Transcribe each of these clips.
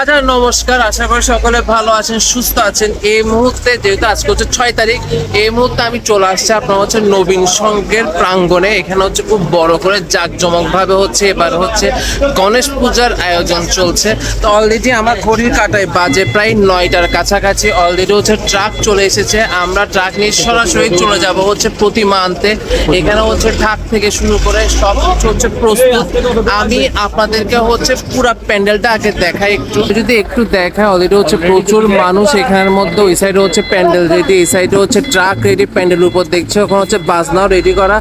হাজার নমস্কার, আশা করি সকলে ভালো আছেন, সুস্থ আছেন। এই মুহূর্তে যেহেতু আজকে হচ্ছে ছয় তারিখ, এই মুহূর্তে আমি চলে আসছি আপনার হচ্ছে নবীন সংঘের প্রাঙ্গণে। এখানে হচ্ছে খুব বড় করে জাঁকজমক ভাবে হচ্ছে এবার হচ্ছে গণেশ পূজার আয়োজন চলছে। তো অলরেডি আমার ঘড়ির কাটায় বাজে প্রায় নয়টার কাছাকাছি। অলরেডি হচ্ছে ট্রাক চলে এসেছে। আমরা ট্রাক নিয়ে সরাসরি চলে যাব হচ্ছে প্রতিমা আনতে। এখানে হচ্ছে ট্রাক থেকে শুরু করে সব হচ্ছে প্রস্তুত। আমি আপনাদেরকে হচ্ছে পুরা প্যান্ডেলটা আগে দেখাই একটু। যদি একটু দেখায় অলরেডি হচ্ছে প্রচুর মানুষ এখানের মধ্যে, ওই সাইডে হচ্ছে প্যান্ডেল রেডি, এই সাইডে হচ্ছে ট্রাক রেডি, প্যান্ডেল উপর দেখছে, ওখানে হচ্ছে বাজনাও রেডি করা।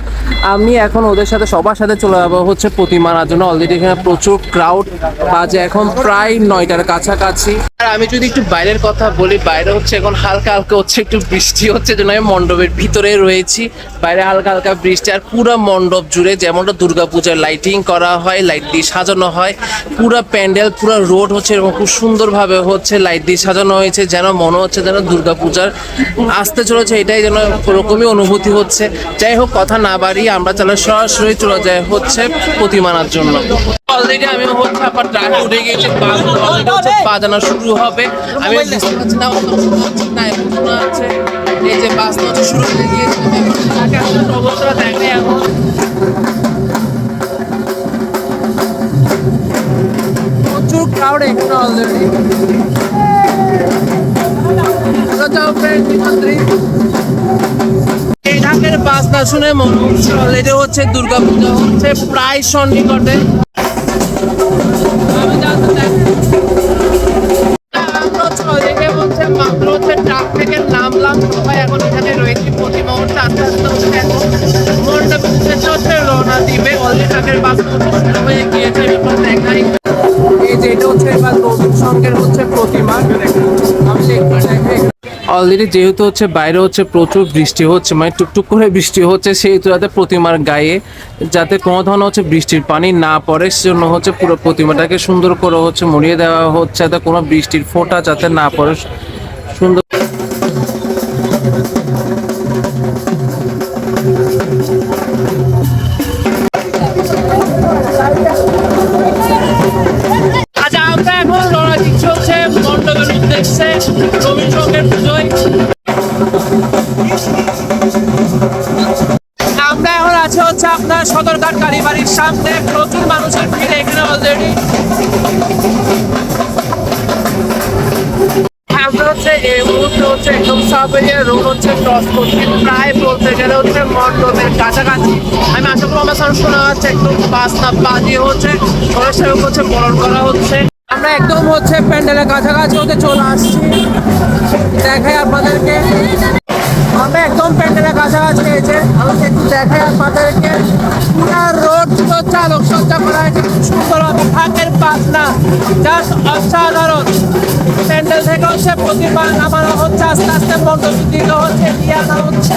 আমি এখন ওদের সাথে, সবার সাথে চলে যাব হচ্ছে প্রতিমা আনার জন্য। অলরেডি এখানে প্রচুর ক্রাউড বাজে এখন প্রায় নয়টার কাছাকাছি। আর আমি যদি একটু বাইরের কথা বলি, বাইরে হচ্ছে এখন হালকা হালকা হচ্ছে, একটু বৃষ্টি হচ্ছে যেন আমি মণ্ডপের ভিতরে রয়েছি। বাইরে হালকা হালকা বৃষ্টি, আর পুরো মণ্ডপ জুড়ে যেমনটা দুর্গাপূজার লাইটিং করা হয় লাইট দিয়ে সাজানো হয়, পুরো প্যান্ডেল, পুরো রোড হচ্ছে এরকম খুব সুন্দরভাবে হচ্ছে লাইট দিয়ে সাজানো হয়েছে, যেন মনে হচ্ছে যেন দুর্গাপূজার আসতে চলেছে, এটাই যেন ওরকমই অনুভূতি হচ্ছে। যাই হোক, কথা না বাড়িয়ে আমরা তাহলে সরাসরি চলে যাই হচ্ছে প্রতিমানার জন্য। অলরেডি আমি হচ্ছে আবার ট্রাক উঠে গিয়েছি বাজানো শুরু হবে। আমি এই যে শুরু হয়ে গিয়েছে দেখাই এখন প্রচুর ক্রাউড এখানে অলরেডি যাও ফ্রেন্ড এই ঢাকের বাস না শুনে মনে হচ্ছে অলরেডি হচ্ছে, দুর্গাপূজা হচ্ছে প্রায় সন্নিকটে। আমি জানতে চাই, আমরা হচ্ছে মাত্র হচ্ছে ট্রাক থেকে নামলাম, সবাই এখন এখানে রয়েছে, প্রতি মুহূর্তে আস্তে আস্তে হচ্ছে রওনা দিবে। অলরেডি ট্রাকের বাস হয়ে গিয়েছে অলরেডি যেহেতু হচ্ছে বাইরে হচ্ছে প্রচুর বৃষ্টি হচ্ছে মানে টুকটুক করে বৃষ্টি হচ্ছে, সেহেতু যাতে প্রতিমার গায়ে যাতে কোনো ধরনের হচ্ছে বৃষ্টির পানি না পড়ে, সেজন্য হচ্ছে পুরো প্রতিমাটাকে সুন্দর করে হচ্ছে মরিয়ে দেওয়া হচ্ছে, যাতে কোনো বৃষ্টির ফোঁটা যাতে না পড়ে। আমরা এখন আছি হচ্ছে আপনার সদরঘাট কালীবাড়ির সামনে। প্রচুর মানুষের ভিড় এখানে অলরেডি আমরা হচ্ছে এই মুহূর্তে হচ্ছে একদম হচ্ছে প্রায় বলতে গেলে হচ্ছে কাছাকাছি। আমি আশা শোনা একদম হচ্ছে বরণ করা হচ্ছে। আমরা একদম হচ্ছে প্যান্ডেলের কাছাকাছি হতে চলে আসছি। দেখাই আপনাদেরকে। একদম প্যান্ডেলের কাছাকাছি হয়েছে আমাকে একটু দেখাই আপনাদেরকে পুরা রোড আলোকসজ্জা করা হয়েছে। সুন্দর থাকের পাতনা জাস্ট অসাধারণ। প্যান্ডেল থেকে হচ্ছে প্রতিমা নামানো হচ্ছে, আস্তে আস্তে মণ্ডপ দিকে হচ্ছে দিয়ে আনা হচ্ছে।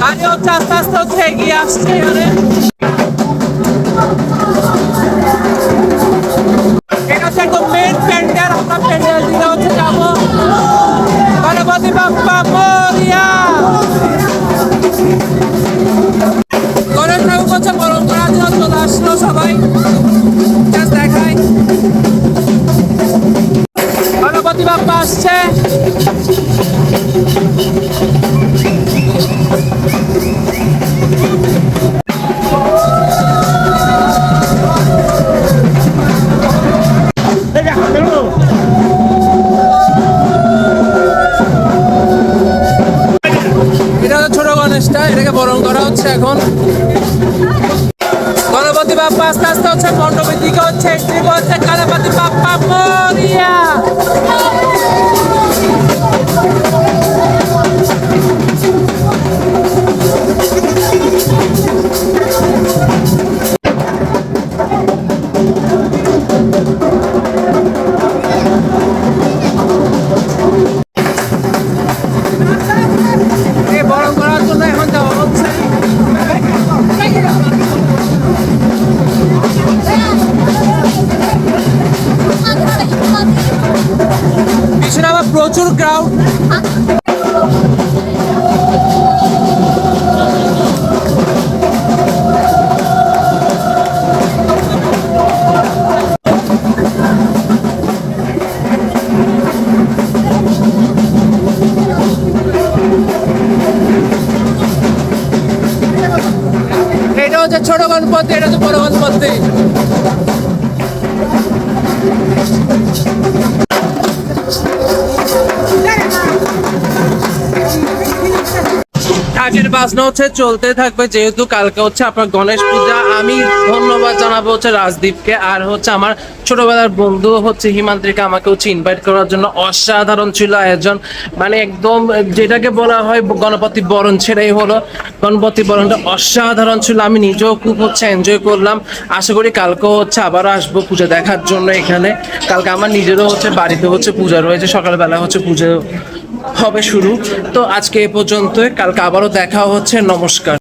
গাড়ি হচ্ছে, আস্তে আস্তে হচ্ছে, এগিয়ে আসছে এখানে। গণেশটা, এটাকে বরণ করা হচ্ছে এখন। গণপতি বাপ্পা আস্তে আস্তে হচ্ছে মণ্ডপের দিকে হচ্ছে হচ্ছে গণপতি বাপ্পা মরিয়া। প্রচুর ক্রাউড এটা হচ্ছে ছোট গণপতি এটা হচ্ছে বড় গণপতি Thank you. ঢাকের বাজনা হচ্ছে, চলতে থাকবে যেহেতু কালকে হচ্ছে আপনার গণেশ পূজা। আমি ধন্যবাদ জানাব হচ্ছে রাজদীপকে আর হচ্ছে আমার ছোটবেলার বন্ধু হচ্ছে হিমান্ত্রিকা আমাকে হচ্ছে ইনভাইট করার জন্য অসাধারণ ছিল আয়োজন। মানে একদম যেটাকে বলা হয় গণপতি বরণ সেটাই হলো। গণপতি বরণটা অসাধারণ ছিল, আমি নিজেও খুব হচ্ছে এনজয় করলাম। আশা করি কালকেও হচ্ছে আবারও আসব পূজা দেখার জন্য এখানে। কালকে আমার নিজেরও হচ্ছে বাড়িতে হচ্ছে পূজা রয়েছে, সকালবেলা হচ্ছে পুজো হবে শুরু। তো আজকে এ পর্যন্ত কালকে আবারও দেখা হচ্ছে। নমস্কার।